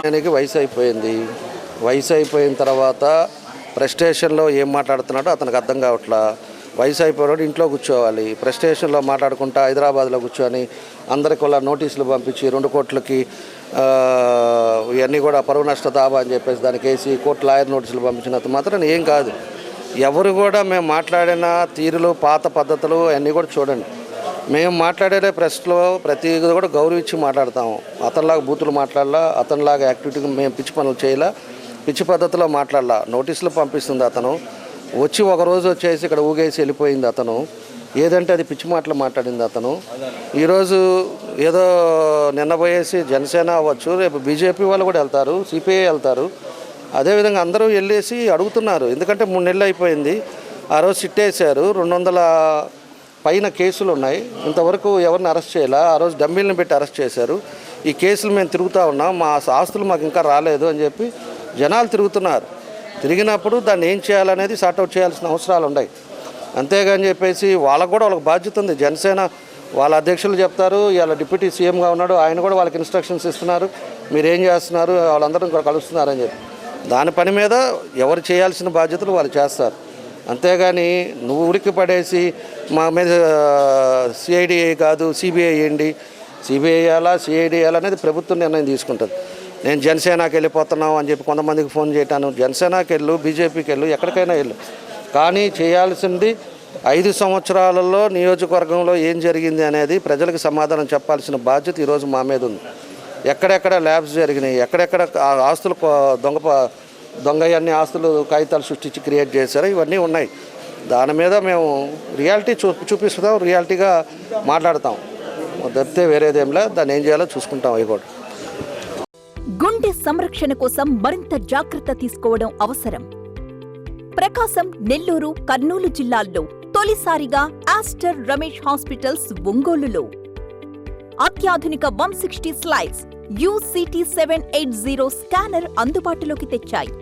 ఆయనకి వయసు అయిపోయింది. వయసు అయిపోయిన తర్వాత ప్రెస్టేషన్లో ఏం మాట్లాడుతున్నాడో అతనికి అర్థం కావట్లా. వయసు అయిపోయినాడు ఇంట్లో కూర్చోవాలి. ప్రెస్టేషన్లో మాట్లాడుకుంటా హైదరాబాద్లో కూర్చొని అందరికి వాళ్ళ నోటీసులు పంపించి రెండు కోట్లకి ఇవన్నీ కూడా పరువు నష్ట దాబా అని చెప్పేసి దానికి వేసి కోర్టు లాయర్ నోటీసులు పంపించినంత మాత్రం ఏం కాదు. ఎవరు కూడా మేము మాట్లాడిన తీరులు పాత పద్ధతులు అన్నీ కూడా చూడండి. మేము మాట్లాడే ప్రెస్లో ప్రతి కూడా గౌరవించి మాట్లాడతాము. అతనిలాగా బూతులు మాట్లాడాలా అతనిలాగా యాక్టివిటీగా మేము పిచ్చి పనులు చేయాలా పిచ్చి పద్ధతిలో మాట్లాడాలా. నోటీసులు పంపిస్తుంది అతను. వచ్చి ఒక రోజు వచ్చేసి ఇక్కడ ఊగేసి వెళ్ళిపోయింది అతను. ఏదంటే అది పిచ్చి మాటలు మాట్లాడింది అతను. ఈరోజు ఏదో నిన్న పోయేసి జనసేన అవ్వచ్చు రేపు బీజేపీ వాళ్ళు కూడా వెళ్తారు సిపిఐ వెళ్తారు. అదేవిధంగా అందరూ వెళ్ళేసి అడుగుతున్నారు. ఎందుకంటే మూడు నెలలు అయిపోయింది. ఆ రోజు సిట్టేశారు. రెండు వందల పైన కేసులు ఉన్నాయి. ఇంతవరకు ఎవరిని అరెస్ట్ చేయాలా? ఆ రోజు డమ్మీలను పెట్టి అరెస్ట్ చేశారు. ఈ కేసులు మేము తిరుగుతూ ఉన్నాం. మా ఆస్తులు మాకు ఇంకా రాలేదు అని చెప్పి జనాలు తిరుగుతున్నారు. తిరిగినప్పుడు దాన్ని ఏం చేయాలనేది సార్ట్అవుట్ చేయాల్సిన అవసరాలు ఉన్నాయి. అంతేగాని చెప్పేసి వాళ్ళకు కూడా వాళ్ళకి బాధ్యత ఉంది. జనసేన వాళ్ళ అధ్యక్షులు చెప్తారు. ఇలా డిప్యూటీ సీఎంగా ఉన్నాడు. ఆయన కూడా వాళ్ళకి ఇన్స్ట్రక్షన్స్ ఇస్తున్నారు. మీరు ఏం చేస్తున్నారు? వాళ్ళందరూ కూడా కలుస్తున్నారని చెప్పి. దాని పని మీద ఎవరు చేయాల్సిన బాధ్యతలు వాళ్ళు చేస్తారు. అంతేగాని నువ్వు ఉరికి పడేసి మా మీద సిఐడి కాదు సిబిఐ వేయండి. సిబిఐ వేయాలా సిఐడి వేయాలా అనేది ప్రభుత్వం నిర్ణయం తీసుకుంటుంది. నేను జనసేనకి వెళ్ళిపోతున్నావు అని చెప్పి కొంతమందికి ఫోన్ చేయటాను జనసేనకి వెళ్ళు బీజేపీకి వెళ్ళు ఎక్కడికైనా వెళ్ళు. కానీ చేయాల్సింది ఐదు సంవత్సరాలలో నియోజకవర్గంలో ఏం జరిగింది అనేది ప్రజలకు సమాధానం చెప్పాల్సిన బాధ్యత ఈరోజు మా మీద ఉంది. ఎక్కడెక్కడ ల్యాబ్స్ జరిగినాయి ఎక్కడెక్కడ ఆస్తులు దొంగ దొంగ అన్ని ఆస్తులు కాగితాలు సృష్టించి క్రియేట్ చేశారు. ఇవన్నీ ఉన్నాయి. దాని మీద మేము రియాలిటీ చూ చూపిస్తాం రియాలిటీగా మాట్లాడతాం. తప్పితే వేరేదేంలా దాన్ని ఏం చేయాలో చూసుకుంటాం అవి కూడా గుండె సంరక్షణ కోసం మరింత జాగ్రత్త తీసుకోవడం అవసరం. ప్రకాశం నెల్లూరు కర్నూలు జిల్లాల్లో తొలిసారిగా ఆస్టర్ రమేష్ హాస్పిటల్స్ ఒంగోలులో. అత్యాధునిక one sixty slides UCT seven eight zero scanner అందుబాటులోకి తెచ్చాయి.